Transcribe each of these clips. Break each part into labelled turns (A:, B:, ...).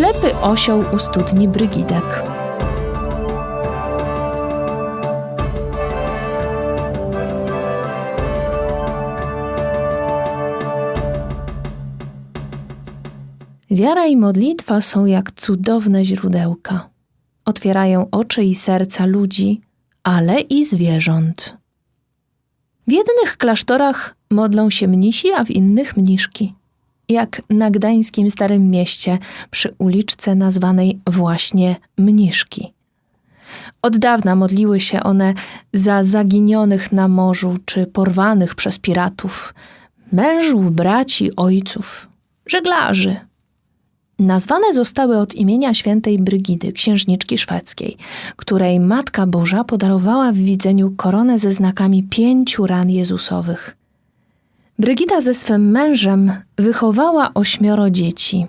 A: Ślepy osioł u studni Brygidek. Wiara i modlitwa są jak cudowne źródełka. Otwierają oczy i serca ludzi, ale i zwierząt. W jednych klasztorach modlą się mnisi, a w innych mniszki. Jak na gdańskim Starym Mieście przy uliczce nazwanej właśnie Mniszki. Od dawna modliły się one za zaginionych na morzu czy porwanych przez piratów, mężów, braci, ojców, żeglarzy. Nazwane zostały od imienia świętej Brygidy, księżniczki szwedzkiej, której Matka Boża podarowała w widzeniu koronę ze znakami pięciu ran Jezusowych. Brygida ze swym mężem wychowała ośmioro dzieci.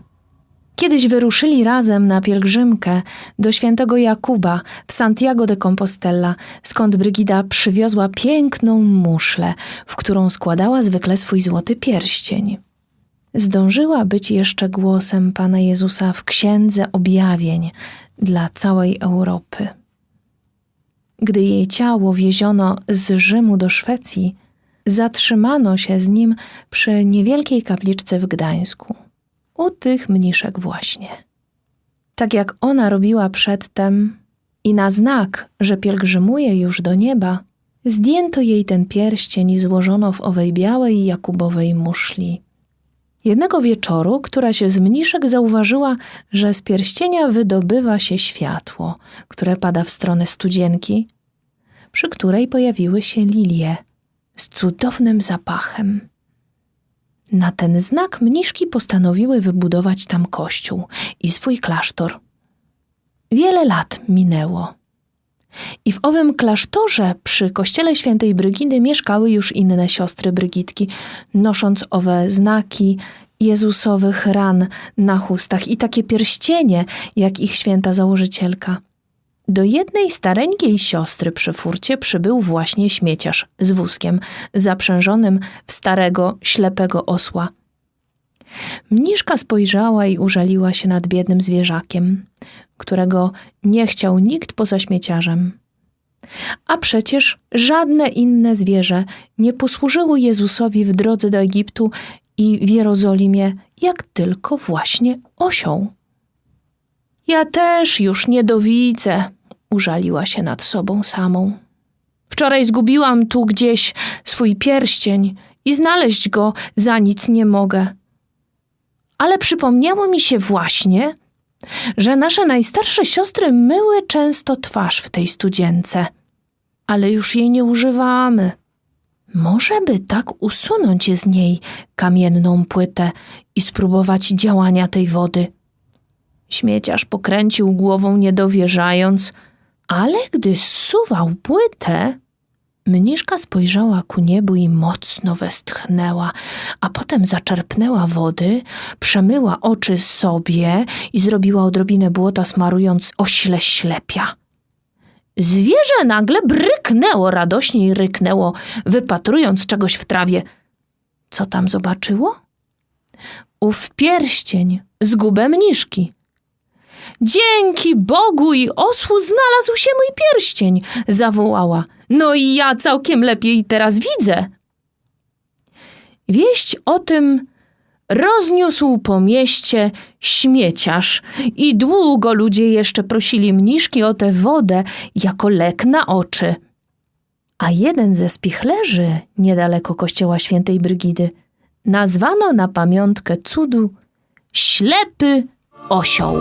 A: Kiedyś wyruszyli razem na pielgrzymkę do świętego Jakuba w Santiago de Compostela, skąd Brygida przywiozła piękną muszlę, w którą składała zwykle swój złoty pierścień zdążyła być jeszcze głosem Pana Jezusa w księdze objawień dla całej Europy. Gdy jej ciało wieziono z Rzymu do Szwecji, zatrzymano się z nim przy niewielkiej kapliczce w Gdańsku, u tych mniszek właśnie. Tak jak ona robiła przedtem, i na znak, że pielgrzymuje już do nieba, zdjęto jej ten pierścień i złożono w owej białej jakubowej muszli. Jednego wieczoru, która się z mniszek zauważyła, że z pierścienia wydobywa się światło, które pada w stronę studzienki, przy której pojawiły się lilie z cudownym zapachem. Na ten znak mniszki postanowiły wybudować tam kościół i swój klasztor. Wiele lat minęło. I w owym klasztorze przy kościele świętej Brygidy mieszkały już inne siostry Brygitki, nosząc owe znaki Jezusowych ran na chustach i takie pierścienie, jak ich święta założycielka. Do jednej stareńkiej siostry przy furcie przybył właśnie śmieciarz z wózkiem, zaprzężonym w starego, ślepego osła. Mniszka spojrzała i użaliła się nad biednym zwierzakiem, którego nie chciał nikt poza śmieciarzem. A przecież żadne inne zwierzę nie posłużyło Jezusowi w drodze do Egiptu i w Jerozolimie, jak tylko właśnie osioł. Ja też już nie dowidzę, użaliła się nad sobą samą. Wczoraj zgubiłam tu gdzieś swój pierścień i znaleźć go za nic nie mogę. Ale przypomniało mi się właśnie, że nasze najstarsze siostry myły często twarz w tej studzience, ale już jej nie używamy. Może by tak usunąć z niej kamienną płytę i spróbować działania tej wody. Śmieciarz pokręcił głową, niedowierzając, ale gdy zsuwał płytę, Mniszka spojrzała ku niebu i mocno westchnęła, a potem zaczerpnęła wody, przemyła oczy sobie i zrobiła odrobinę błota, smarując ośle ślepia. Zwierzę nagle bryknęło, radośnie i ryknęło, wypatrując czegoś w trawie. Co tam zobaczyło? Ów pierścień, zgubę mniszki. Dzięki Bogu i osłu znalazł się mój pierścień, zawołała. No i ja całkiem lepiej teraz widzę. Wieść o tym rozniósł po mieście śmieciarz i długo ludzie jeszcze prosili mniszki o tę wodę jako lek na oczy. A jeden ze spichlerzy niedaleko kościoła świętej Brygidy nazwano na pamiątkę cudu ślepy osioł.